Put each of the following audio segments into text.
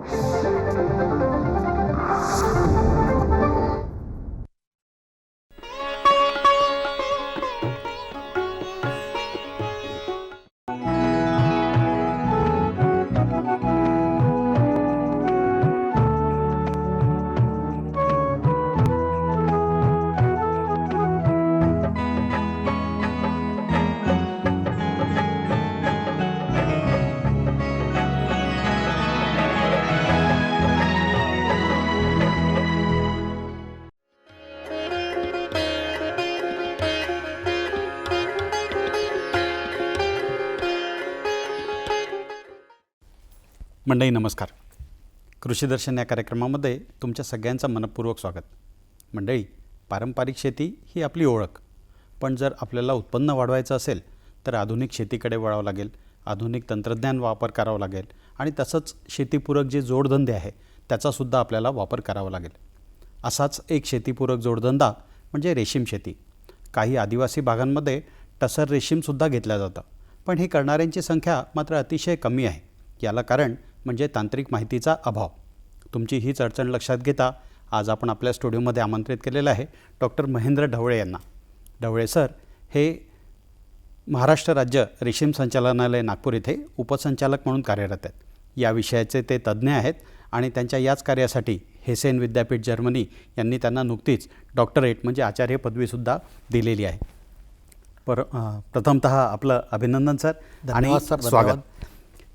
Thank you. मंडई नमस्कार. कृषी दर्शन या कार्यक्रमामध्ये तुमच्या सगळ्यांचं मनपूर्वक स्वागत. मंडळी पारंपरिक शेती ही आपली ओळख. पण जर आपल्याला उत्पन्न वाढवायचं असेल तर आधुनिक शेतीकडे वळावं लागेल आधुनिक तंत्रज्ञान वापर करावा लागेल आणि तसंच शेतीपूरक जे जोडधंदे आहे त्याचासुद्धा आपल्याला वापर करावा लागेल. असाच एक शेतीपूरक जोडधंदा म्हणजे रेशीम शेती. काही आदिवासी भागांमध्ये टसर रेशीमसुद्धा घेतलं जातं पण हे करणाऱ्यांची संख्या मात्र अतिशय कमी आहे. याला कारण म्हणजे तांत्रिक माहितीचा अभाव. तुमची हीच अडचण लक्षात घेता आज आपण आपल्या स्टुडिओमध्ये आमंत्रित केलेलं आहे डॉक्टर महेंद्र ढवळे यांना. ढवळे सर हे महाराष्ट्र राज्य रेशीम संचालनालय नागपूर येथे उपसंचालक म्हणून कार्यरत आहेत. या विषयाचे ते तज्ज्ञ आहेत आणि त्यांच्या याच कार्यासाठी हेसेन विद्यापीठ जर्मनी यांनी त्यांना नुकतीच डॉक्टरेट म्हणजे आचार्य पदवीसुद्धा दिलेली आहे. पर प्रथमतः आपलं अभिनंदन सर आणि स्वागत.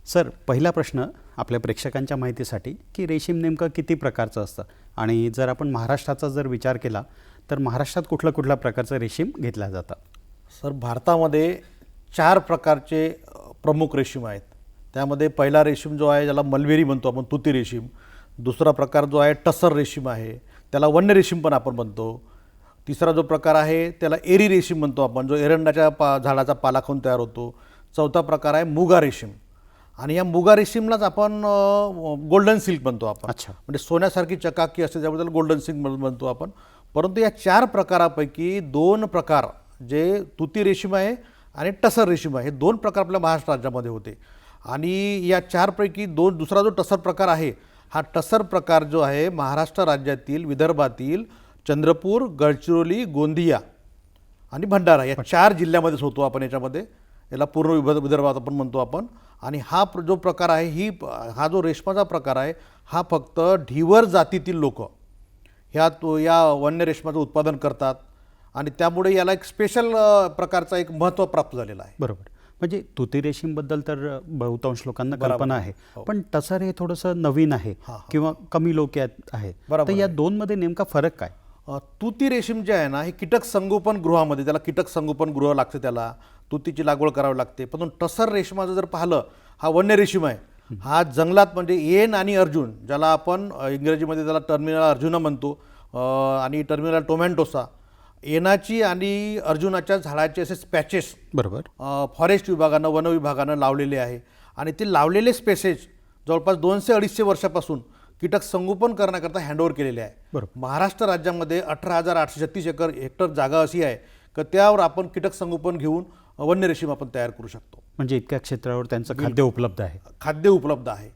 सर पहिला प्रश्न आपल्या प्रेक्षकांच्या माहितीसाठी की रेशीम नेमकं किती प्रकारचं असतं? आणि जर आपण महाराष्ट्राचा जर विचार केला तर महाराष्ट्रात कुठलं कुठल्या प्रकारचं रेशीम घेतल्या जातं? सर भारतामध्ये चार प्रकारचे प्रमुख रेशीम आहेत. त्यामध्ये पहिला रेशीम जो आहे ज्याला मलबेरी म्हणतो आपण तुती रेशीम. दुसरा प्रकार जो आहे टसर रेशीम आहे. त्याला वन्य रेशीम पण आपण म्हणतो. तिसरा जो प्रकार आहे त्याला एरी रेशीम म्हणतो आपण जो एरंडाच्या पा झाडाचा पाला खाऊन तयार होतो. चौथा प्रकार आहे मुगा रेशीम. आणि या मुगा रेशीमलाच आपण गोल्डन सिल्क म्हणतो आपण. अच्छा. म्हणजे सोन्यासारखी चकाकी असते त्याबद्दल गोल्डन सिल्क म्हणतो आपण. परंतु या चार प्रकारापैकी दोन प्रकार जे तुती रेशीम आहे आणि टसर रेशीम आहे हे दोन प्रकार आपल्या महाराष्ट्र राज्यामध्ये होते. आणि या चारपैकी दोन दुसरा जो टसर प्रकार आहे हा टसर प्रकार जो आहे महाराष्ट्र राज्यातील विदर्भातील चंद्रपूर गडचिरोली गोंदिया आणि भंडारा या चार जिल्ह्यामध्येच होतो आपण याच्यामध्ये. याला पूर्ण विभ विदर्भात आपण म्हणतो आपण. आणि हा जो प्रकार आहे ही हा जो रेशमाचा प्रकार आहे हा फक्त ढिवर जातीतील लोक. ह्या तो या वन्य रेशमाचं उत्पादन करतात आणि त्यामुळे याला एक स्पेशल प्रकारचा एक महत्त्व प्राप्त झालेलं आहे. बरोबर. म्हणजे तुती रेशीमबद्दल तर बहुतांश लोकांना. कल्पना आहे. पण टसर हे थोडंसं नवीन आहे हा, हा. किंवा कमी लोक आहे. बरोबर तर या दोनमध्ये नेमका फरक काय? तुती रेशीम जे आहे ना हे कीटक संगोपन गृहामध्ये त्याला कीटक संगोपन गृह लागते त्याला. तुतीची लागवड करावी लागते. पण टसर रेशमाचं जर पाहिलं हा वन्य रेशीम आहे. हा जंगलात म्हणजे येन आणि अर्जुन ज्याला आपण इंग्रजीमध्ये त्याला टर्मिनल अर्जुना म्हणतो आणि टर्मिनल टोमॅन्टोसा येनाची आणि अर्जुनाच्या झाडाचे असे स्पॅचेस बरोबर. फॉरेस्ट विभागानं वन विभागानं लावलेले आहे. आणि ते लावलेले स्पेसेस जवळपास दोनशे अडीचशे वर्षापासून कीटक संगोपन करण्याकरता हँडओव्हर केलेले आहे. बरोबर. महाराष्ट्र राज्यामध्ये अठरा हजार आठशे छत्तीस एकर हेक्टर जागा अशी आहे की त्यावर आपण कीटक संगोपन घेऊन वन्य रेशीम आपण तयार करू शकतो. म्हणजे इतक्या क्षेत्रावर त्यांचं खाद्य उपलब्ध आहे. खाद्य उपलब्ध आहे.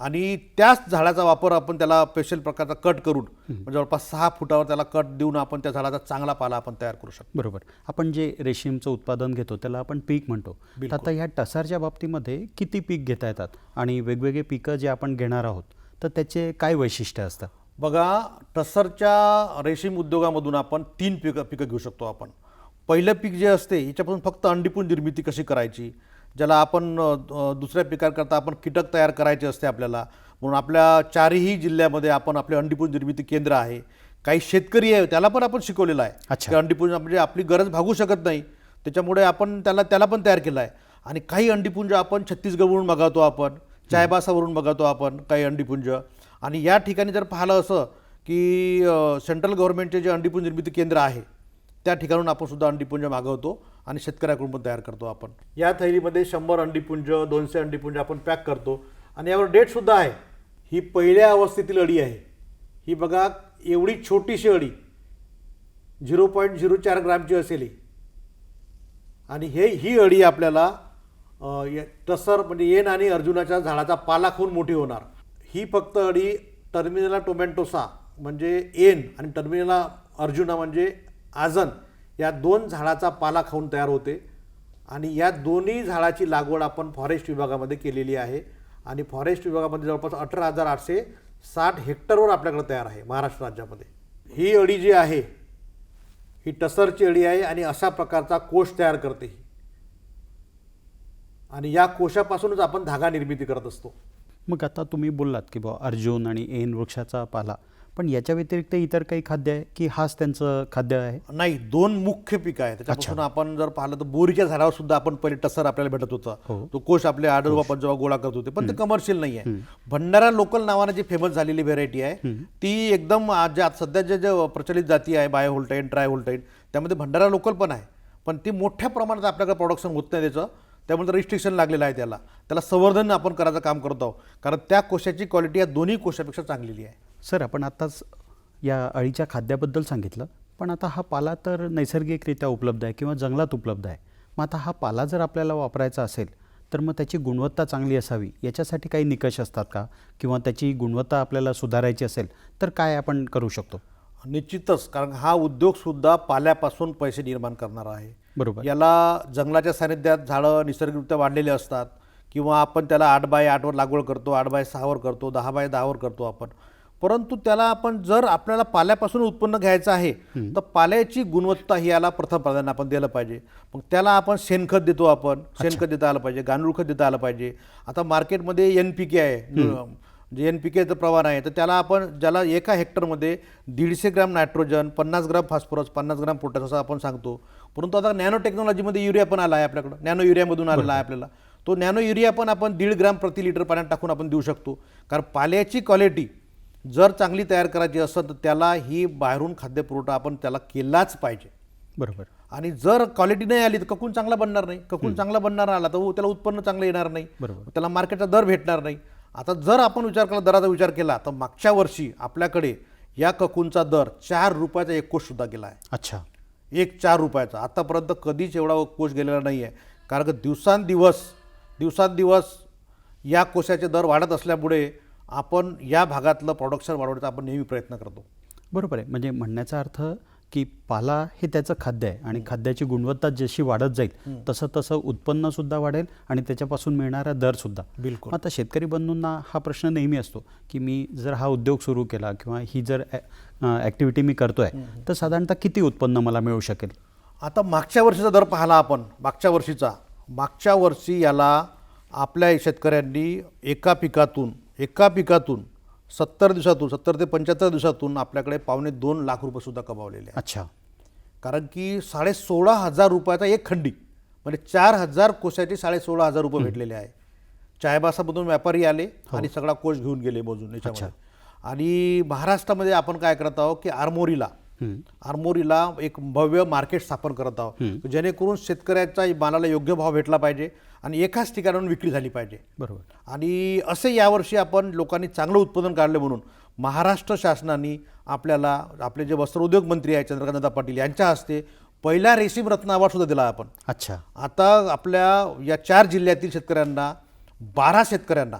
आणि त्याच झाडाचा वापर आपण त्याला स्पेशल प्रकारचा कट करून म्हणजे जवळपास सहा फुटावर त्याला कट देऊन आपण त्या झाडाचा चांगला पाला आपण तयार करू शकतो. बरोबर. आपण जे रेशीमचं उत्पादन घेतो त्याला आपण पीक म्हणतो. आता ह्या टसारच्या बाबतीमध्ये किती पीक घेता येतात? आणि वेगवेगळे पिकं जे आपण घेणार आहोत तर त्याचे काय वैशिष्ट्य असतं बघा टसरच्या रेशीम उद्योगामधून आपण तीन पिकं पिकं घेऊ शकतो आपण. पहिलं पीक जे असते याच्यापासून फक्त अंडीपून निर्मिती कशी करायची? ज्याला आपण दुसऱ्या पिकाकरता आपण कीटक तयार करायचे असते आपल्याला. म्हणून आपल्या चारही जिल्ह्यामध्ये आपण आपले अंडीपून निर्मिती केंद्र आहे. काही शेतकरी आहे त्याला पण आपण शिकवलेलं आहे. अच्छा. की अंडीपुंज म्हणजे आपली गरज भागू शकत नाही. त्याच्यामुळे आपण त्याला त्याला पण तयार केलं आहे. आणि काही अंडीपुंज आपण छत्तीसगडवरून मागवतो आपण चायबासावरून मागवतो आपण काही अंडीपुंज आणि या ठिकाणी जर पाहिलं असं की सेंट्रल गव्हर्नमेंटचे जे अंडीपुंज निर्मिती केंद्र आहे त्या ठिकाणून आपण सुद्धा अंडीपुंज मागवतो आणि शेतकऱ्याकडून पण तयार करतो आपण. या थैलीमध्ये शंभर अंडीपुंज दोनशे अंडीपुंज आपण पॅक करतो. आणि यावर डेटसुद्धा आहे. ही पहिल्या अवस्थेतील अडी आहे. ही बघा एवढी छोटीशी अडी. झिरो पॉईंट झिरो चार ग्रामची असेल ही. आणि हे ही अडी आपल्याला टसर म्हणजे येन आणि अर्जुनाच्या झाडाचा पाला खाऊन मोठी होणार. ही फक्त अळी टर्मिनला टोमॅटोसा म्हणजे एन आणि टर्मिनला अर्जुना म्हणजे आजन या दोन झाडाचा पाला खाऊन तयार होते आणि या दोन्ही झाडाची लागवड आपण फॉरेस्ट विभागामध्ये केलेली आहे. आणि फॉरेस्ट विभागामध्ये जवळपास अठरा हजार आठशे साठ हेक्टरवर आपल्याकडे तयार आहे महाराष्ट्र राज्यामध्ये. ही अळी जी आहे ही टसरची अळी आहे आणि अशा प्रकारचा कोश तयार करते ही. आणि या कोशापासूनच आपण धागा निर्मिती करत असतो. मग आता तुम्ही बोललात की बा अर्जुन आणि ऐन वृक्षाचा पाला पण याच्या व्यतिरिक्त इतर काही खाद्य आहे की हाच त्यांचं खाद्य आहे? नाही दोन मुख्य पिकं आहेत. त्याच्यापासून आपण जर पाहिलं तर बोरीच्या झाडावर सुद्धा आपण पहिले टसर आपल्याला भेटत होता. हो. तो कोश आपले आडर आपण जेव्हा गोळा करत होते पण ते कमर्शियल नाही आहे भंडारा लोकल नावाने जी फेमस झालेली व्हेरायटी आहे ती एकदम आज सध्या जे जे प्रचलित जाती आहे बाय होल्टाईन ट्राय होल्टाईन त्यामध्ये भंडारा लोकल पण आहे. पण ती मोठ्या प्रमाणात आपल्याकडे प्रोडक्शन होत नाही त्याचं. त्यामुळे रिस्ट्रिक्शन लागलेलं आहे त्याला. त्याला संवर्धन आपण करायचं काम करत आहोत. कारण त्या कोशाची क्वालिटी या दोन्ही कोशापेक्षा चांगलेली आहे. सर आपण आत्ताच या अळीच्या खाद्याबद्दल सांगितलं पण आता हा पाला तर नैसर्गिकरित्या उपलब्ध आहे किंवा जंगलात उपलब्ध आहे. मग आता हा पाला जर आपल्याला वापरायचा असेल तर मग त्याची गुणवत्ता चांगली असावी याच्यासाठी काही निकष असतात का? किंवा त्याची गुणवत्ता आपल्याला सुधारायची असेल तर काय आपण करू शकतो? निश्चितच कारण हा उद्योग सुद्धा पाल्यापासून पैसे निर्माण करणारा आहे. बरोबर. याला जंगलाच्या सानिध्यात झाडं निसर्गरित्या वाढलेले असतात किंवा आपण त्याला आठ बाय आठवर लागवड करतो आठ बाय सहावर करतो दहा बाय दहावर करतो आपण. परंतु त्याला आपण जर आपल्याला पाल्यापासून उत्पन्न घ्यायचं आहे तर पाल्याची गुणवत्ता ही याला प्रथम प्राधान्य आपण दिलं पाहिजे. मग त्याला आपण शेणखत देतो आपण. शेणखत देता आलं पाहिजे गांडूळ खत देता आलं पाहिजे. आता मार्केटमध्ये एन पी के आहे जे एन पी केचं प्रमाण आहे तर त्याला आपण ज्याला एका हेक्टरमध्ये दीडशे ग्राम नायट्रोजन पन्नास ग्राम फॉस्फरस पन्नास ग्राम पोटॅश असं आपण सांगतो. परंतु आता नॅनो टेक्नॉलॉजीमध्ये युरिया पण आला आहे आपल्याकडं. नॅनो युरियामधून आलेला आहे आपल्याला. तो नॅनो युरिया पण आपण दीड ग्राम प्रति लिटर पाण्यात टाकून आपण देऊ शकतो. कारण पाल्याची क्वालिटी जर चांगली तयार करायची असेल तर त्याला ही बाहेरून खाद्यपुरवठा आपण त्याला केलाच पाहिजे. बरोबर. आणि जर क्वालिटी नाही आली तर ककून चांगला बनणार नाही? ककून चांगला बनणार आला तर त्याला उत्पन्न चांगलं येणार नाही. बरोबर. त्याला मार्केटचा दर भेटणार नाही. आता जर आपण विचार केला दराचा विचार केला तर मागच्या वर्षी आपल्याकडे या ककूनचा दर चार रुपयाचा एक कोष सुद्धा गेला आहे. अच्छा. एक चार रुपयाचा. आतापर्यंत कधीच एवढा कोष गेलेला नाही आहे कारण का दिवसांदिवस दिवसांदिवस या कोशाचे दर वाढत असल्यामुळे आपण या भागातलं प्रोडक्शन वाढवण्याचा आपण नेहमी प्रयत्न करतो. बरोबर आहे. म्हणजे म्हणण्याचा अर्थ की पाला हे त्याचं खाद्य आहे आणि खाद्याची गुणवत्ता जशी वाढत जाईल तसं तसं उत्पन्नसुद्धा वाढेल आणि त्याच्यापासून मिळणारा दरसुद्धा बिलकुल. आता शेतकरी बंधूंना हा प्रश्न नेहमी असतो की मी जर हा उद्योग सुरू केला किंवा ही जर ॲक्टिव्हिटी मी करतोय तर साधारणतः किती उत्पन्न मला मिळू शकेल? आता मागच्या वर्षीचा दर पाहिला आपण मागच्या वर्षीचा. मागच्या वर्षी याला आपल्या शेतकऱ्यांनी एका पिकातून एका पिकातून सत्तर दिवसातून सत्तर ते पंच्याहत्तर दिवसातून आपल्याकडे पावणे दोन लाख रुपयेसुद्धा कमावलेले अच्छा. कारण की साडे सोळा हजार रुपयाचा एक खंडी म्हणजे चार हजार कोशाचे साडे सोळा हजार रुपये भेटलेले आहे. चायबासामधून व्यापारी आले आणि सगळा कोश घेऊन गेले मोजून याच्यामध्ये. आणि महाराष्ट्रामध्ये आपण काय करत आहोत की आरमोरीला आरमोरीला एक भव्य मार्केट स्थापन करत आहोत. जेणेकरून शेतकऱ्याच्या मालाला योग्य भाव भेटला पाहिजे आणि एकाच ठिकाणाहून विक्री झाली पाहिजे. बरोबर. आणि असे यावर्षी आपण लोकांनी चांगलं उत्पादन काढलं म्हणून महाराष्ट्र शासनाने आपल्याला आपले जे वस्त्रोद्योग मंत्री आहेत चंद्रकांतदा पाटील यांच्या हस्ते पहिला रेशीम रत्न अवॉर्ड सुद्धा दिला आपण. अच्छा. आता आपल्या या चार जिल्ह्यातील शेतकऱ्यांना बारा शेतकऱ्यांना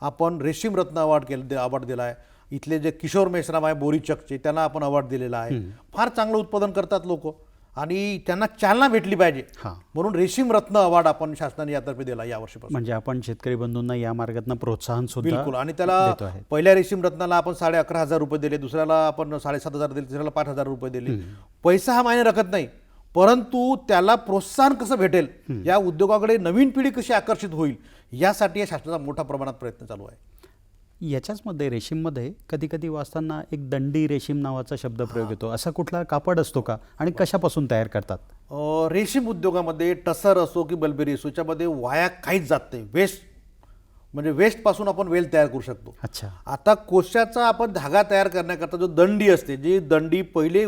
आपण रेशीम रत्न अवॉर्ड केलं अवॉर्ड दिला आहे. इथले जे किशोर मेश्राम आहे बोरीचकचे त्यांना आपण अवॉर्ड दिलेला आहे. फार चांगलं उत्पादन करतात लोक. आणि त्यांना चालना भेटली पाहिजे. हां. म्हणून रेशीम रत्न अवॉर्ड आपण शासनाने यातर्फे दिला यावर्षीपासून. म्हणजे आपण शेतकरी बंधूंना या मार्गातनं प्रोत्साहन सुद्धा बिलकुल. आणि त्याला पहिल्या रेशीम रत्नाला आपण साडे अकरा हजार रुपये दिले दुसऱ्याला आपण साडेसात हजार दिले तिसऱ्याला पाच हजार रुपये दिले. पैसा हा मायने रखत नाही. परंतु त्याला प्रोत्साहन कसं भेटेल? या उद्योगाकडे नवीन पिढी कशी आकर्षित होईल? यासाठी या शासनाचा मोठ्या प्रमाणात प्रयत्न चालू आहे. याच्याचमध्ये रेशीममध्ये कधी कधी वाचताना एक दंडी रेशीम नावाचा शब्द प्रयोग येतो. असा कुठला कापड असतो का? आणि कशापासून तयार करतात? रेशीम उद्योगामध्ये टसर असो की बलबेरी असो याच्यामध्ये वाया काहीच जात नाही. वेस्ट म्हणजे वेस्टपासून आपण वेल तयार करू शकतो. अच्छा. आता कोशाचा आपण धागा तयार करण्याकरता जो दंडी असते जी दंडी पहिले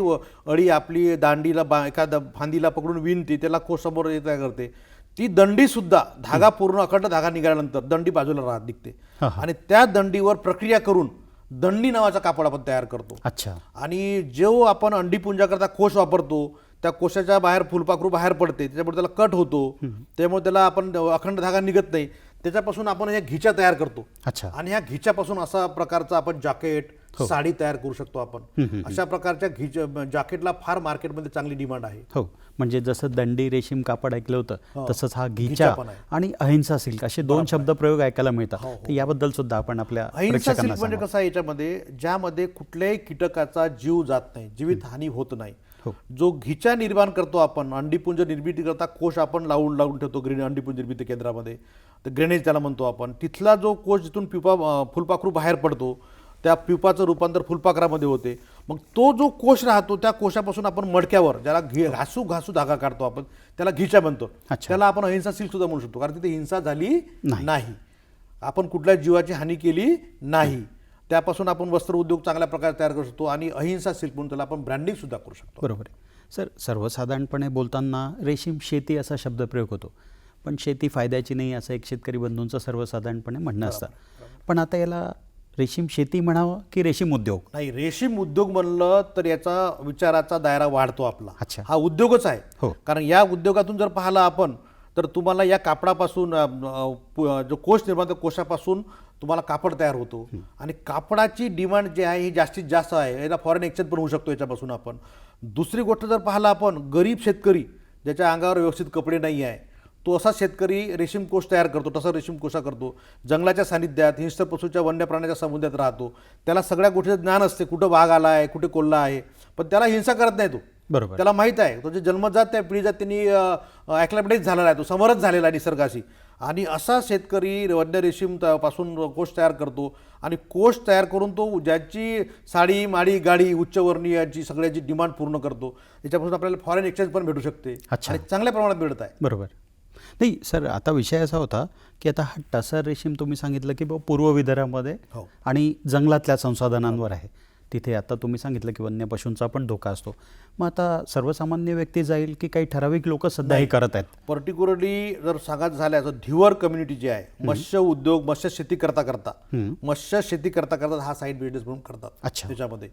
अळी आपली दांडीला बा एखाद्या फांदीला पकडून विणते त्याला कोश समोर हे तयार करते. ती दंडी सुद्धा धागा पूर्ण अखंड धागा निघाल्यानंतर दंडी बाजूला राहत निघते. हा, हा. आणि त्या दंडीवर प्रक्रिया करून दंडी नावाचा कापड आपण तयार करतो. अच्छा. आणि जो आपण अंडीपुंजाकरता कोश वापरतो त्या कोशाच्या बाहेर फुलपाखरू बाहेर पडते त्याच्यामुळे त्याला कट होतो. त्यामुळे त्याला आपण अखंड धागा निघत नाही. त्याच्यापासून आपण ह्या घिच्या तयार करतो. अच्छा. आणि ह्या घिच्यापासून असा प्रकारचा आपण जॅकेट साडी तयार करू शकतो आपण. अशा प्रकारच्या घिच जॅकेटला फार मार्केटमध्ये चांगली डिमांड आहे. हो. म्हणजे जसं दंडी रेशीम कापड ऐकलं होतं तसंच हा घिचा. आणि अहिंसा सिल्क असे दोन शब्द प्रयोग ऐकायला मिळतात. तर याबद्दल सुद्धा आपण आपल्या अहिंसा सिल्क म्हणजे. कसं आहे याच्यामध्ये ज्यामध्ये कुठल्याही कीटकाचा जीव जात नाही जीवित हानी होत नाही. हो. जो घिचा निर्माण करतो आपण अंडीपुंज निर्मिती करता कोश आपण लावून लावून ठेवतो ग्रीन अंडीपुंज निर्मिती केंद्रामध्ये. तर ग्रेनेज त्याला म्हणतो आपण. तिथला जो कोश जिथून पिपा फुलपाखरू बाहेर पडतो त्या पिपाचं रूपांतर फुलपाखरामध्ये होते. मग तो जो कोश राहतो त्या कोशापासून आपण मडक्यावर ज्याला घी घासू घासू धागा काढतो आपण त्याला घिचा बनतो. त्याला आपण अहिंसा सिल्क सुद्धा म्हणू शकतो कारण तिथे हिंसा झाली नाही. आपण कुठल्या जीवाची हानी केली नाही. त्यापासून आपण वस्त्र उद्योग चांगल्या प्रकारे तयार करू शकतो आणि अहिंसा सिल्क म्हणून त्याला आपण ब्रँडिंग सुद्धा करू शकतो. बरोबर आहे. सर सर्वसाधारणपणे बोलताना रेशीम शेती असा शब्दप्रयोग होतो. पण शेती फायद्याची नाही असं एक शेतकरी बंधूंचं सर्वसाधारणपणे म्हणणं असतं. पण आता याला रेशीम शेती म्हणावं की रेशीम उद्योग? नाही रेशीम उद्योग म्हणलं तर याचा विचाराचा दायरा वाढतो आपला. अच्छा. हा उद्योगच आहे. हो. कारण या उद्योगातून जर पाहिलं आपण तर तुम्हाला या कापडापासून जो कोश निर्माण कोशापासून तुम्हाला कापड तयार होतो. आणि कापडाची डिमांड जी आहे ही जास्तीत जास्त आहे. याला फॉरेन एक्सचेंज पण होऊ शकतो याच्यापासून आपण. दुसरी गोष्ट जर पाहिलं आपण गरीब शेतकरी ज्याच्या अंगावर व्यवस्थित कपडे नाही आहे तो असा शेतकरी रेशीम कोश तयार करतो तसा रेशीम कोशा करतो. जंगलाच्या सानिध्यात हिंस्र पशूच्या वन्य प्राण्याच्या समुद्रात राहतो. त्याला सगळ्या गोष्टीचं ज्ञान असते कुठं वाघ आला आहे कुठे कोल्हा आहे. पण त्याला हिंसा करत नाही तो. बरोबर. त्याला माहीत आहे. तो जे जन्मजात त्या पिढीजात त्यांनी ॲक्लॅमेटाईज झालेला आहे तो समरच झालेला आहे निसर्गाशी. आणि असा शेतकरी वन्य रेशीमपासून कोश तयार करतो. आणि कोश तयार करून तो ज्याची साडी माडी गाडी उच्चवर्णीयाची सगळ्याची डिमांड पूर्ण करतो. याच्यापासून आपल्याला फॉरेन एक्सचेंज पण भेटू शकते. अच्छा. आणि चांगल्या प्रमाणात मिळत आहे. बरोबर. नाही सर आता विषय असा होता की आता हा टसर रेशीम तुम्ही सांगितलं की बुवा पूर्व विदर्भामध्ये हो. आणि जंगलातल्या संसाधनांवर आहे. तिथे आता तुम्ही सांगितलं की वन्य पशूंचा पण धोका असतो. मग आता सर्वसामान्य व्यक्ती जाईल की काही ठराविक लोक सध्या हे करत आहेत? पर्टिक्युलरली जर सांगायचं झालं तर धिवर कम्युनिटी जी आहे मत्स्य उद्योग मत्स्य शेती करता करता मत्स्य शेती करता करता हा साईड बिझनेस म्हणून करतात अच्छा. त्याच्यामध्ये.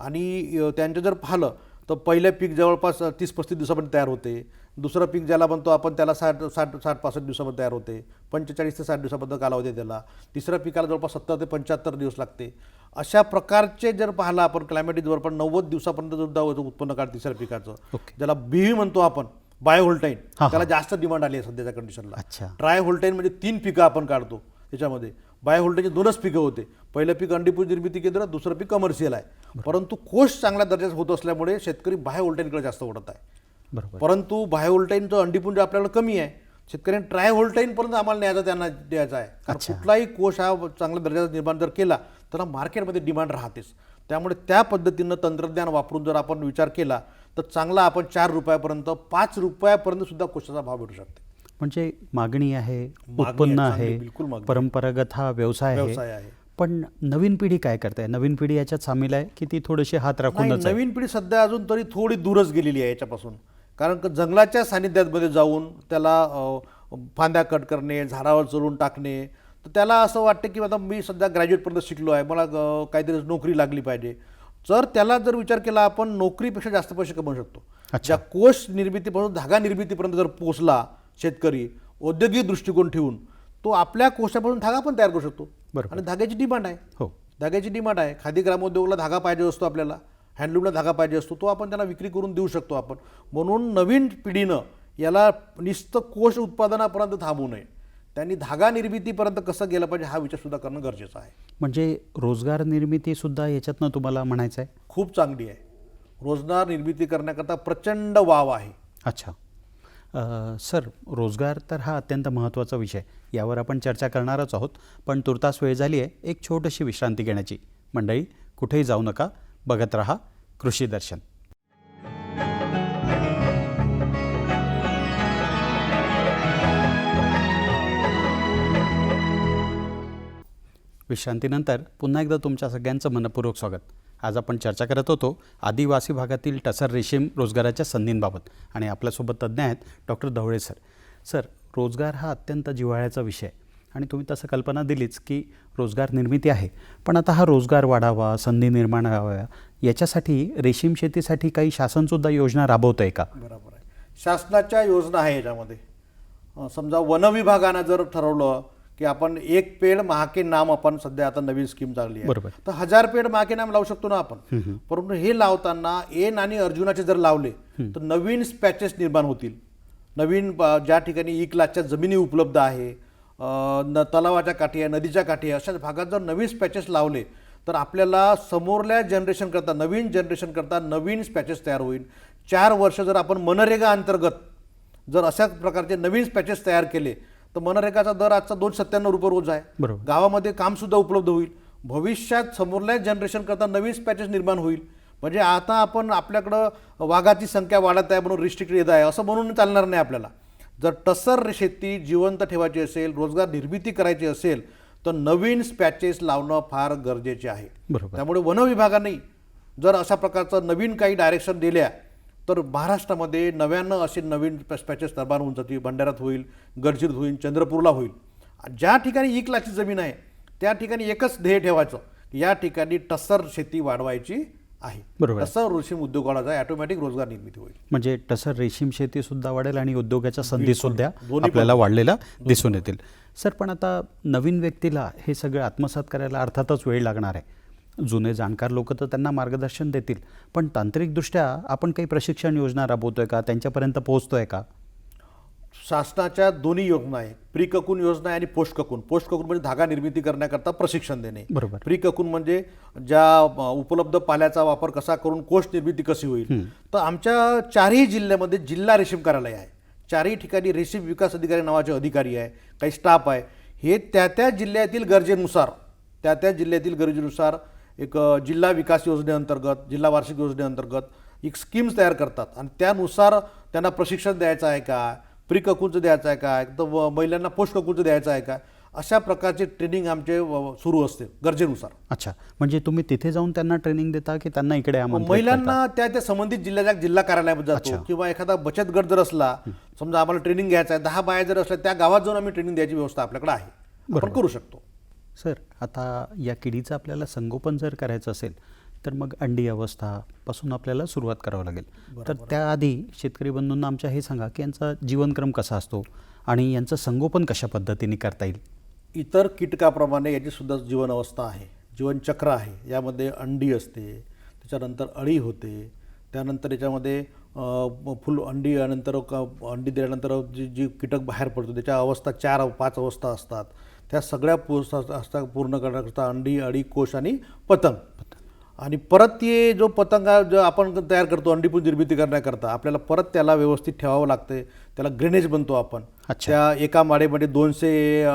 आणि त्यांचं जर पाहिलं तर पहिलं पीक जवळपास तीस पस्तीस दिवसामध्ये तयार होते. दुसरं पीक ज्याला म्हणतो आपण त्याला साठ साठ साठ पासष्ट दिवसामध्ये तयार होते. पंचेचाळीस ते साठ दिवसाबद्दल कालावधी त्याला. तिसऱ्या पिकाला जवळपास सत्तर ते पंच्याहत्तर दिवस लागते. अशा प्रकारचे जर पाहिलं आपण क्लायमेटिकवर पण नव्वद दिवसापर्यंत सुद्धा होतं उत्पन्न काढ तिसऱ्या पिकाचं. ज्याला बीव्ही म्हणतो आपण बायोव्होल्टाईन हा, त्याला जास्त डिमांड आली आहे सध्याच्या कंडिशनला अच्छा. ट्राय व्होल्टाईन म्हणजे तीन पिकं आपण काढतो त्याच्यामध्ये बाय व्होल्टेजचे दोनच पिकं होते. पहिलं पीक अंडीपूज निर्मिती केंद्र दुसरं पीक कमर्शियल आहे. परंतु कोश चांगल्या दर्जाचं होत असल्यामुळे शेतकरी बाय व्होल्टाईनकडे जास्त ओढत आहे. बरोबर. परंतु बाय व्होल्टाईनचं अंडीपुंज आपल्याला कमी आहे शेतकऱ्यांनी ट्राय व्होल्टाईन पर्यंत आम्हाला न्यायचा त्यांना द्यायचा आहे. कारण कुठलाही कोश हा चांगल्या दर्जाचा निर्माण जर केला तर मार्केटमध्ये डिमांड राहतेच. त्यामुळे त्या पद्धतीनं तंत्रज्ञान वापरून जर आपण विचार केला तर चांगला आपण चार रुपयापर्यंत पाच रुपयापर्यंत सुद्धा कोशाचा भाव भेटू शकते. म्हणजे मागणी आहे उत्पन्न आहे. परंपरागत हा व्यवसाय आहे. पण नवीन पिढी काय करते नवीन पिढी याच्यात सामील आहे की ती थोडीशी हात राखूनच आहे नवीन पिढी सध्या अजून तरी थोडी दूरच गेलेली आहे याच्यापासून कारण जंगलाच्या सानिध्यामध्ये जाऊन त्याला फांद्या कट करणे झाडावर चढून टाकणे तर त्याला असं वाटतं की आता मी सध्या ग्रॅज्युएटपर्यंत शिकलो आहे मला काहीतरी नोकरी लागली पाहिजे जर त्याला जर विचार केला आपण नोकरीपेक्षा जास्त पैसे कमवू शकतो अच्छा. ज्या कोश निर्मितीपासून धागा निर्मितीपर्यंत जर पोचला शेतकरी औद्योगिक दृष्टिकोन ठेवून तो आपल्या कोशापासून धागा पण तयार करू शकतो. बरोबर. आणि धाग्याची डिमांड आहे. हो. धाग्याची डिमांड आहे. खादी ग्रामोद्योगला धागा पाहिजे असतो आपल्याला. हँडलूमला धागा पाहिजे असतो. तो आपण त्यांना विक्री करून देऊ शकतो आपण. म्हणून नवीन पिढीनं याला नुसतं कोश उत्पादनापर्यंत थांबू नये. त्यांनी धागा निर्मितीपर्यंत कसं गेलं पाहिजे हा विचार सुद्धा करणं गरजेचं आहे. म्हणजे रोजगार निर्मिती सुद्धा याच्यातनं तुम्हाला म्हणायचं आहे खूप चांगली आहे. रोजगार निर्मिती करण्याकरता प्रचंड वाव आहे. अच्छा. सर रोजगार तर हा अत्यंत महत्त्वाचा विषय यावर आपण चर्चा करणारच आहोत. पण तुर्तास वेळ झाली आहे एक छोटीशी विश्रांती घेण्याची. मंडळी कुठेही जाऊ नका. बघत रहा कृषी दर्शन. विश्रांतीनंतर पुन्हा एकदा तुमच्या सगळ्यांचं मनपूर्वक स्वागत. आज आपण चर्चा करत होतो आदिवासी भागातील टसर रेशीम रोजगाराच्या संधींबाबत आणि आपल्यासोबत तज्ज्ञ आहेत डॉक्टर ढवळे सर. सर रोजगार हा अत्यंत जिव्हाळ्याचा विषय आहे आणि तुम्ही तसं कल्पना दिलीच की रोजगार निर्मिती आहे. पण आता हा रोजगार वाढावा संधी निर्माण व्हाव्या याच्यासाठी रेशीम शेतीसाठी काही शासनसुद्धा योजना राबवतं आहे का? बरोबर आहे. शासनाच्या योजना आहे याच्यामध्ये. समजा वन विभागानं जर ठरवलं की आपण एक पेड महाके नाम आपण सध्या आता नवीन स्कीम चालली आहे. तर हजार पेड महाके नाम लावू शकतो ना आपण. परंतु हे लावताना एन आणि अर्जुनाचे जर लावले तर नवीन स्पॅचेस निर्माण होतील. नवीन ज्या ठिकाणी एक लाखच्या जमिनी उपलब्ध आहे न तलावाच्या काठी आहे नदीच्या काठी आहे अशा भागात जर नवीन स्पॅचेस लावले तर आपल्याला समोरल्या जनरेशन करता नवीन जनरेशन करता नवीन स्पॅचेस तयार होईल. चार वर्ष जर आपण मनरेगा अंतर्गत जर अशा प्रकारचे नवीन स्पॅचेस तयार केले तर मनरेगाचा दर आजचा दोन सत्त्याण्णव रुपये रोज आहे. बरोबर. गावामध्ये कामसुद्धा उपलब्ध होईल. भविष्यात समोरल्या जनरेशन करता नवीन स्पॅचेस निर्माण होईल. म्हणजे आता आपण आपल्याकडं वाघाची संख्या वाढत आहे म्हणून रिस्ट्रिक्ट येत आहे असं म्हणून चालणार नाही आपल्याला. जर टसर शेती जिवंत ठेवायची असेल रोजगार निर्मिती करायची असेल तर नवीन स्पॅचेस लावणं फार गरजेचे आहे. बरोबर. त्यामुळे वन विभागाने जर अशा प्रकारचं नवीन काही डायरेक्शन दिल्या तर महाराष्ट्रामध्ये नव्यानं असे नवीन स्पॅचेस निर्माण होऊन जातील. भंडाऱ्यात होईल गडचिरोलीत होईल चंद्रपूरला होईल. ज्या ठिकाणी एक लाखची जमीन आहे त्या ठिकाणी एकच ध्येय ठेवायचं. की या ठिकाणी टसर शेती वाढवायची आहे. बरोबर. टसर रेशीम उद्योग वाढवायचा ऑटोमॅटिक रोजगार निर्मिती होईल. म्हणजे टसर रेशीम शेती सुद्धा वाढेल आणि उद्योगाच्या संधी सुद्धा आपल्याला वाढलेल्या दिसून येतील. सर पण आता नवीन व्यक्तीला हे सगळं आत्मसात करायला अर्थातच वेळ लागणार आहे. जुने जाणकार लोक तर त्यांना मार्गदर्शन देतील. पण तांत्रिकदृष्ट्या आपण काही प्रशिक्षण योजना राबवतोय का? त्यांच्यापर्यंत पोहोचतोय का? शासनाच्या दोन्ही योजना आहे प्री ककून योजना आहे आणि पोस्ट ककून पोस्ट ककून म्हणजे धागा निर्मिती करण्याकरता प्रशिक्षण देणे. बरोबर. प्री ककून म्हणजे ज्या उपलब्ध पाल्याचा वापर कसा करून कोष निर्मिती कशी होईल. तर आमच्या चारही जिल्ह्यामध्ये जिल्हा रेशीम कार्यालय आहे. चारही ठिकाणी रेशीम विकास अधिकारी नावाचे अधिकारी आहे. काही स्टाफ आहे. हे त्या त्या जिल्ह्यातील गरजेनुसार त्या त्या जिल्ह्यातील गरजेनुसार एक जिल्हा विकास योजनेअंतर्गत जिल्हा वार्षिक योजनेअंतर्गत एक स्कीम्स तयार करतात. आणि त्यानुसार त्यांना प्रशिक्षण द्यायचं आहे का? प्री ककूचं द्यायचं आहे का? तर महिलांना पोस्ट ककूचं द्यायचं आहे का? अशा प्रकारचे ट्रेनिंग आमचे सुरू असते गरजेनुसार. अच्छा. म्हणजे तुम्ही तिथे जाऊन त्यांना ट्रेनिंग देता की त्यांना इकडे? महिलांना त्या त्या संबंधित जिल्ह्याच्या जिल्हा कार्यालयामध्ये जातो किंवा एखादा बचत गट जर असला समजा आम्हाला ट्रेनिंग घ्यायचं आहे दहा बाया जर असल्या त्या गावात जाऊन आम्ही ट्रेनिंग द्यायची व्यवस्था आपल्याकडे आहे. आपण करू शकतो. सर आता या किडीचं आपल्याला संगोपन जर करायचं असेल तर मग अंडी अवस्थापासून आपल्याला सुरुवात करावं लागेल. तर त्याआधी शेतकरी बंधूंना आमच्या हे सांगा की यांचा जीवनक्रम कसा असतो आणि यांचं संगोपन कशा पद्धतीने करता येईल? इतर कीटकाप्रमाणे याची सुद्धा जीवन अवस्था आहे. जीवनचक्र आहे. यामध्ये अंडी असते त्याच्यानंतर अळी होते त्यानंतर याच्यामध्ये फुल अंडी नंतर अंडी दिल्यानंतर जी जी कीटक बाहेर पडतो त्याच्या अवस्था चार पाच अवस्था असतात. त्या सगळ्या पूस- असता पूर्ण करण्याकरता अंडी अळी कोश आणि पतंग. आणि परत ते जो पतंगा जो आपण तयार करतो अंडीपून निर्मिती करण्याकरता आपल्याला परत त्याला व्यवस्थित ठेवावं लागते त्याला ग्रेनेज बनतो आपण. अच्छा. त्या एका माळेमध्ये दोनशे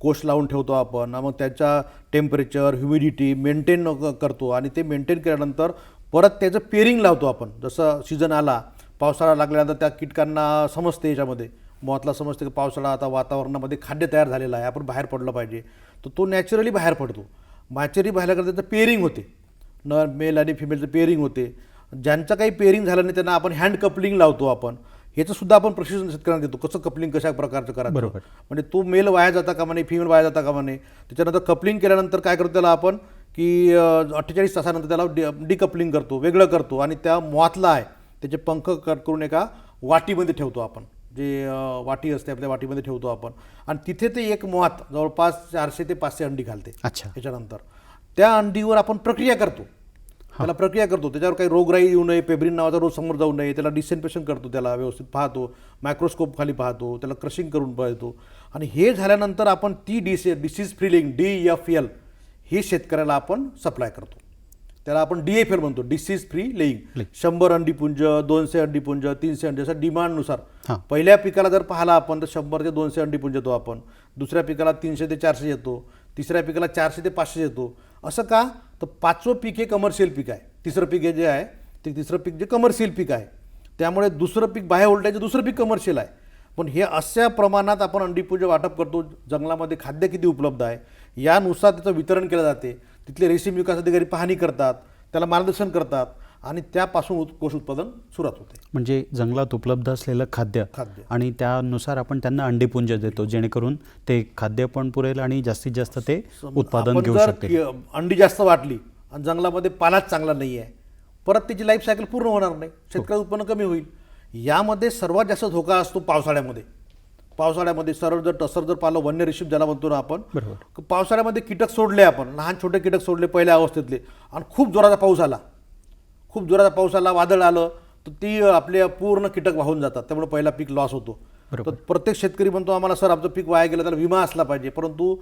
कोष लावून ठेवतो आपण. मग त्याचा टेम्परेचर ह्युमिडिटी मेंटेन करतो. आणि ते मेंटेन केल्यानंतर परत त्याचं पेरिंग लावतो आपण. जसं सीझन आला पावसाळा लागल्यानंतर त्या कीटकांना समजते याच्यामध्ये. मोहातला समजते की पावसाळा आता वातावरणामध्ये खाद्य तयार झालेलं आहे आपण बाहेर पडलं पाहिजे. तर तो नॅचरली बाहेर पडतो. नॅचरली बाहेर करता त्याचं पेरिंग होते. न मेल आणि फिमेलचं पेअरिंग होते. ज्यांचं काही पेअरिंग झालं नाही त्यांना आपण हँड कपलिंग लावतो आपण. ह्याचं सुद्धा आपण प्रशिक्षण शेतकऱ्यांना देतो. कसं कपलिंग कशा प्रकारचं करायचं? बरोबर. म्हणजे तो मेल वाया जाता कामा नये फिमेल वाया जाता कामा नये. त्याच्यानंतर कपलिंग केल्यानंतर काय करतो त्याला आपण की अठ्ठेचाळीस तासानंतर त्याला डि डिकपलिंग करतो वेगळं करतो. आणि त्या मोहातला आहे त्याचे पंख कट करून एका वाटीमध्ये ठेवतो आपण. जे वाटी असते आपल्या वाटीमध्ये ठेवतो आपण. आणि तिथे ते एक मोहात जवळपास चारशे ते पाचशे अंडी घालते. अच्छा. त्याच्यानंतर. त्या अंडीवर आपण प्रक्रिया करतो. त्याला प्रक्रिया करतो. त्याच्यावर काही रोगराई येऊ नये पेब्रिन नावाचा रोग समोर जाऊ नये त्याला डिसेन्फेक्शन करतो त्याला व्यवस्थित पाहतो मायक्रोस्कोप खाली पाहतो त्याला क्रशिंग करून पाहतो. आणि हे झाल्यानंतर आपण ती disease disease free link D F L हे शेतकऱ्याला आपण सप्लाय करतो. त्याला आपण डी एफ एल म्हणतो. डिसीज फ्री लेईंग शंभर अंडीपुंज दोनशे अंडीपुंज तीनशे अंडी असं डिमांडनुसार. पहिल्या पिकाला जर पाहिला आपण तर शंभर ते दोनशे अंडीपुंज येतो आपण. दुसऱ्या पिकाला तीनशे ते चारशे येतो. तिसऱ्या पिकाला चारशे ते पाचशे येतो. असं का? तर पाचवं पीक हे कमर्शियल पीक आहे. तिसरं पीक हे जे आहे ते तिसरं पीक जे कमर्शियल पीक आहे. त्यामुळे दुसरं पीक बाहेर उलटायचं दुसरं पीक कमर्शियल आहे. पण हे अशा प्रमाणात आपण अंडीपूज वाटप करतो. जंगलामध्ये खाद्य किती उपलब्ध आहे यानुसार त्याचं वितरण केलं जाते. तिथले रेशीम विकास अधिकारी पाहणी करतात त्याला मार्गदर्शन करतात आणि त्यापासून कोष उत्पादन सुरुवात होते. म्हणजे जंगलात उपलब्ध असलेलं खाद्य खाद्य. आणि त्यानुसार आपण त्यांना अंडीपुंज देतो जेणेकरून ते खाद्य पण पुरेल आणि जास्तीत जास्त ते उत्पादन घेऊ कि- अंडी जास्त वाटली आणि जंगलामध्ये पालाच चांगला नाही आहे परत त्याची लाईफ सायकल पूर्ण होणार नाही शेतकरी उत्पन्न कमी होईल. यामध्ये सर्वात जास्त धोका असतो पावसाळ्यामध्ये. पावसाळ्यामध्ये सरळ जर टसर जर पाहिलं वन्य रेशीम ज्याला म्हणतो ना आपण पावसाळ्यामध्ये कीटक सोडले आपण लहान छोटे कीटक सोडले पहिल्या अवस्थेतले आणि खूप जोराचा पाऊस आला. खूप जोराचा पाऊस आला वादळ आलं तर ती आपले पूर्ण कीटक वाहून जातात. त्यामुळे पहिला पीक लॉस होतो. तर प्रत्येक शेतकरी म्हणतो आम्हाला सर आमचं पीक वाया गेलं त्याला विमा असला पाहिजे. परंतु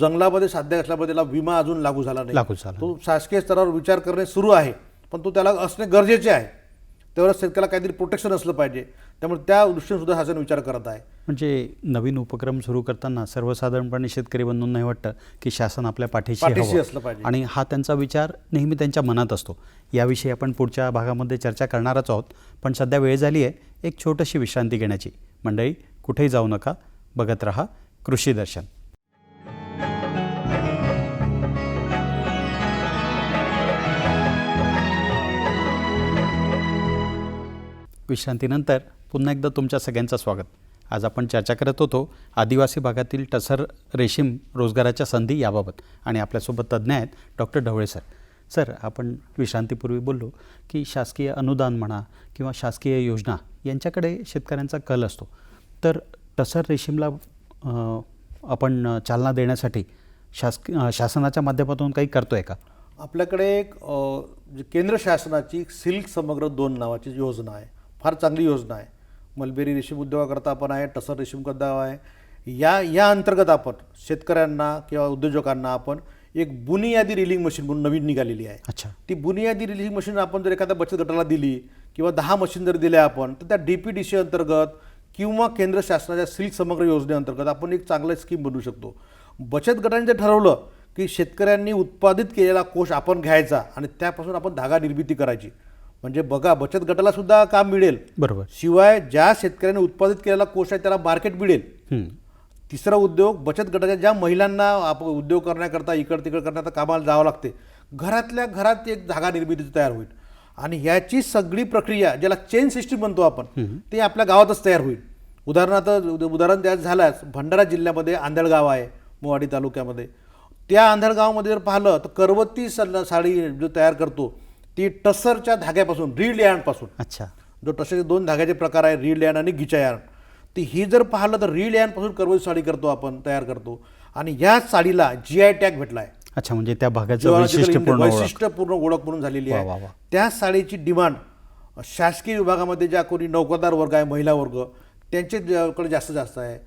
जंगलामध्ये साध्य असल्यामुळे त्याला विमा अजून लागू झाला नाही. लागू झाला तो शासकीय स्तरावर विचार करणे सुरू आहे. पण तो त्याला असणे गरजेचे आहे. तेवढंच शेतकऱ्याला काहीतरी प्रोटेक्शन असलं पाहिजे. त्यामुळे त्या दृष्टीने सुद्धा शासन विचार करत आहे. म्हणजे नवीन उपक्रम सुरू करताना सर्वसाधारणपणे शेतकरी बंधूंना हे वाटतं की शासन आपल्या पाठीशी. असलं पाहिजे. आणि हा त्यांचा विचार नेहमी त्यांच्या मनात असतो. याविषयी आपण पुढच्या भागामध्ये चर्चा करणारच आहोत. पण सध्या वेळ झाली आहे एक छोटीशी विश्रांती घेण्याची. मंडळी कुठेही जाऊ नका. बघत रहा कृषी दर्शन. विश्रांतीनंतर पुन्हा एकदा तुमच्या सगळ्यांचं स्वागत. आज आपण चर्चा करत होतो आदिवासी भागातील टसर रेशीम रोजगाराच्या संधी याबाबत आणि आपल्यासोबत तज्ज्ञ आहेत डॉक्टर ढवळे सर. सर आपण विश्रांतीपूर्वी बोललो की शासकीय अनुदान म्हणा किंवा शासकीय योजना यांच्याकडे शेतकऱ्यांचा कल असतो. तर टसर रेशीमला आपण चालना देण्यासाठी शासकी शासनाच्या माध्यमातून काही करतो आहे का? आपल्याकडे एक म्हणजे केंद्र शासनाची सिल्क समग्र दोन नावाची योजना आहे. फार चांगली योजना आहे. मलबेरी रेशीम उद्योगाकरता आपण आहे टसर रेशीम करता आहे. या या अंतर्गत आपण शेतकऱ्यांना किंवा उद्योजकांना आपण एक बुनियादी रिलिंग मशीन म्हणून नवीन निघालेली आहे. अच्छा. ती बुनियादी रिलिंग मशीन आपण जर एखाद्या बचत गटाला दिली किंवा दहा मशीन जर दिल्या आपण तर त्या डी पी डी सी अंतर्गत किंवा केंद्र शासनाच्या सिल्क समग्र योजनेअंतर्गत आपण एक चांगलं स्कीम बनवू शकतो. बचत गटाने जर ठरवलं की शेतकऱ्यांनी उत्पादित केलेला कोष आपण घ्यायचा आणि त्यापासून आपण धागा निर्मिती करायची. म्हणजे बघा बचत गटाला सुद्धा काम मिळेल. बरोबर. शिवाय ज्या शेतकऱ्याने उत्पादित केलेला कोष आहे त्याला मार्केट मिळेल. तिसरा उद्योग बचत गटाच्या ज्या महिलांना आप उद्योग करण्याकरता इकड तिकड करण्याकरता कामाला जावं लागते घरातल्या घरात एक धागा निर्मिती तयार होईल. आणि ह्याची सगळी प्रक्रिया ज्याला चेन सिस्टीम म्हणतो आपण ते आपल्या गावातच तयार होईल. उदाहरणार्थ उद- उदाहरण द्यायचं झाल्यास भंडारा जिल्ह्यामध्ये आंधळगाव आहे मोवाडी तालुक्यामध्ये. त्या आंधळगावमध्ये जर पाहिलं तर करवती सल- साडी जो तयार करतो ती टसरच्या धाग्यापासून रीड यार्नपासून अच्छा. जो टसरचे दोन धाग्याचे प्रकार आहे रीड यार्न आणि गिचा यार्न ती ही जर पाहिलं तर रीड यार्नपासून करवती साडी करतो आपण तयार करतो. आणि या साडीला जी आय टॅग भेटला आहे अच्छा म्हणजे त्या भागाचं वैशिष्ट्यपूर्ण ओळख. म्हणून झालेली आहे. त्या साडीची डिमांड शासकीय विभागामध्ये ज्या कोणी नौकरदार वर्ग आहे महिला वर्ग त्यांच्याकडे जास्त जास्त आहे.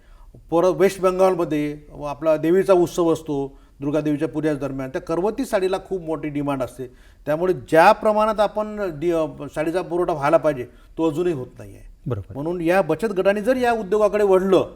परत वेस्ट बेंगॉलमध्ये आपला देवीचा उत्सव असतो. दुर्गा देवीच्या पूजा दरम्यान. त्या करवती साडीला खूप मोठी डिमांड असते. त्यामुळे ज्या प्रमाणात आपण डि साडीचा पुरवठा व्हायला पाहिजे तो अजूनही होत नाही आहे बरोबर. म्हणून या बचत गटाने जर या उद्योगाकडे वळलं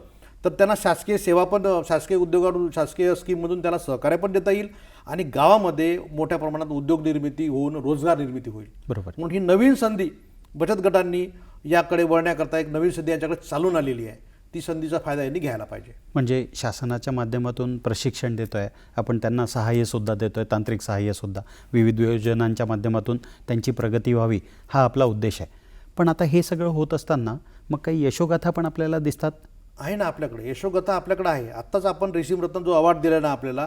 तर त्यांना शासकीय सेवा पण शासकीय उद्योगाकडून शासकीय स्कीममधून त्याला सहकार्य पण देता येईल आणि गावामध्ये मोठ्या प्रमाणात उद्योग निर्मिती होऊन रोजगार निर्मिती होईल. बरोबर. म्हणून ही नवीन संधी बचत गटांनी याकडे वळण्याकरता एक नवीन संधी यांच्याकडे चालून आलेली आहे. ती संधीचा फायदा यांनी घ्यायला पाहिजे. म्हणजे शासनाच्या माध्यमातून प्रशिक्षण देतो आहे आपण त्यांना सहाय्यसुद्धा देतो आहे तांत्रिक सहाय्यसुद्धा विविध योजनांच्या माध्यमातून त्यांची प्रगती व्हावी हा आपला उद्देश आहे. पण आता हे सगळं होत असताना मग काही यशोगाथा पण आपल्याला दिसतात? आहे ना आपल्याकडे. यशोगता आपल्याकडे आहे. आत्ताच आपण रेशीम रत्न जो अवॉर्ड दिला ना आपल्याला.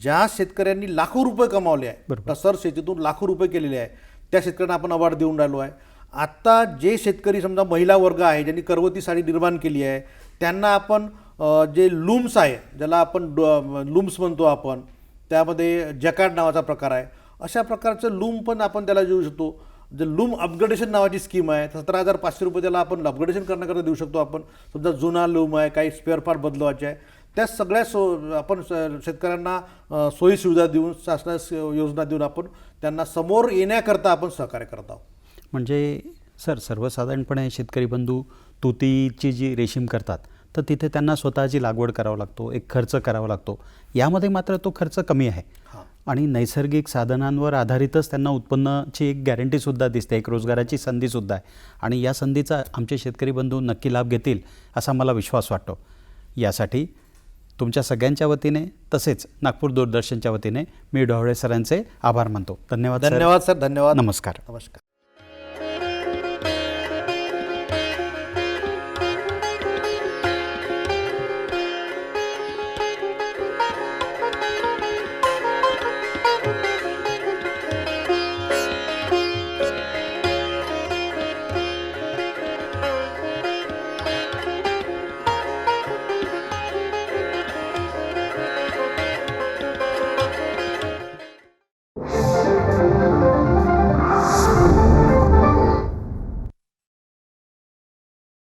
ज्या शेतकऱ्यांनी लाखो रुपये कमावले आहे. टसर शेतीतून लाखो रुपये केलेले आहे त्या शेतकऱ्यांना आपण अवॉर्ड देऊन राहिलो आहे. आत्ता जे शेतकरी समजा महिला वर्ग आहे ज्यांनी करवती साडी निर्माण केली आहे त्यांना आपण जे लूम्स आहे ज्याला आपण लूम्स म्हणतो आपण त्यामध्ये जॅकार्ड नावाचा प्रकार आहे. अशा प्रकारचं लूम पण आपण त्याला देऊ शकतो. जे लूम अपग्रेडेशन नावाची स्कीम आहे सतरा हजार पाचशे रुपये त्याला आपण अपग्रेडेशन करण्याकरता देऊ शकतो आपण. समजा जुना लूम आहे काही स्पेअर पार्ट बदलवायचे आहे. त्या सगळ्या सो आपण शेतकऱ्यांना सोयी सुविधा देऊन शासनास योजना देऊन आपण त्यांना समोर येण्याकरता आपण सहकार्य करत आहोत. म्हणजे सर सर्वसाधारणपणे शेतकरी बंधू तुतीची जी रेशीम करतात तर तिथे त्यांना स्वतःची लागवड करावा लागतो एक खर्च करावा लागतो. यामध्ये मात्र तो खर्च कमी आहे. आणि नैसर्गिक साधनांवर आधारितच त्यांना उत्पन्नाची एक गॅरंटीसुद्धा दिसते एक रोजगाराची संधीसुद्धा आहे. आणि या संधीचा आमचे शेतकरी बंधू नक्की लाभ घेतील असा मला विश्वास वाटतो. यासाठी तुमच्या सगळ्यांच्या वतीने तसेच नागपूर दूरदर्शनच्या वतीने मी ढवळे सरांचे आभार मानतो. धन्यवाद. धन्यवाद सर. धन्यवाद. नमस्कार. नमस्कार.